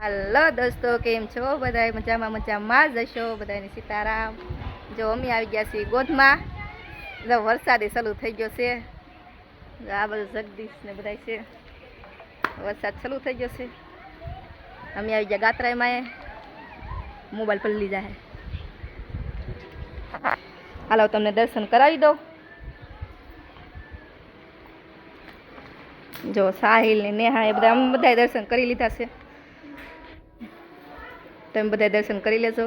હાલો દોસ્તો, કેમ છો? બધા મજામાં મજામાં જ હશો? બધાને સીતારામ. જો અમે આવી ગયા છીએ ગોધમાં. જો વરસાદે ચાલુ થઈ ગયો છે. આ બધું જગદીશ ને બધા છે. વરસાદ ચાલુ થઈ ગયો છે. અમે આવી ગયા ગાત્રામાં એ. મોબાઈલ પર લીધા હે હાલો, તમને દર્શન કરાવી દઉં. જો સાહિલ ને નેહા એ બધા બધા દર્શન કરી લીધા છે. તમે બધા દર્શન કરી લેજો.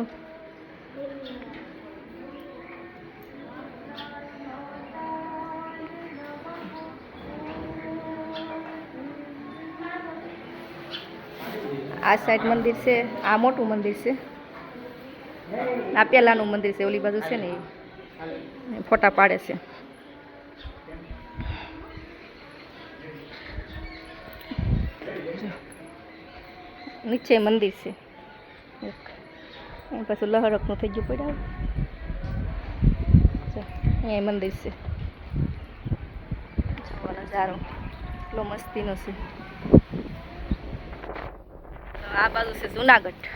આ સાઈડ મંદિર છે, આ મોટું મંદિર છે. આ પેલાનું મંદિર છે, ઓલી બાજુ છે ને એ ફોટા પાડે છે. નીચે મંદિર છે. એક. અહીં પાછું લહરકનું થઈ ગયું પડ્યા અહીંયા મંદિર છે નજારો એટલો મસ્તીનો છે આ બાજુ છે જુનાગઢ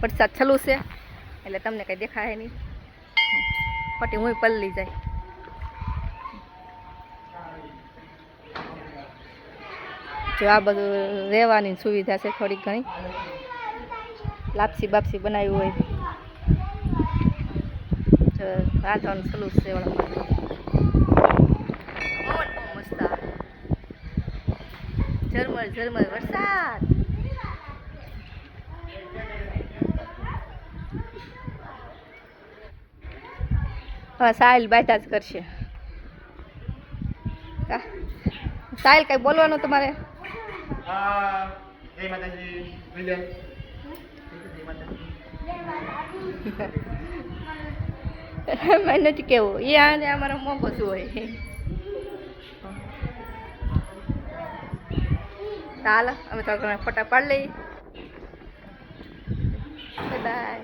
વરસાદ છલું છે એટલે તમને કંઈ દેખાય નહીં પટી હું પલ્લી જાય જો આ બધું રહેવાની સુવિધા છે થોડીક ઘણી. લાપસી બાપસી બનાવી હોય. જો રાંધવાનું સલું છે ઝરમર ઝરમર, વરસાદ. હા સાહિલ બાયતા જ કરશે? સાહિલ કઈ બોલવાનું તમારે? જય માતાજી. માતાજી. મને નથી કેવું. એ આને અમારો મોકો શું હોય? ચાલો, અમે તો ફોટા પાડી લઈએ. બાય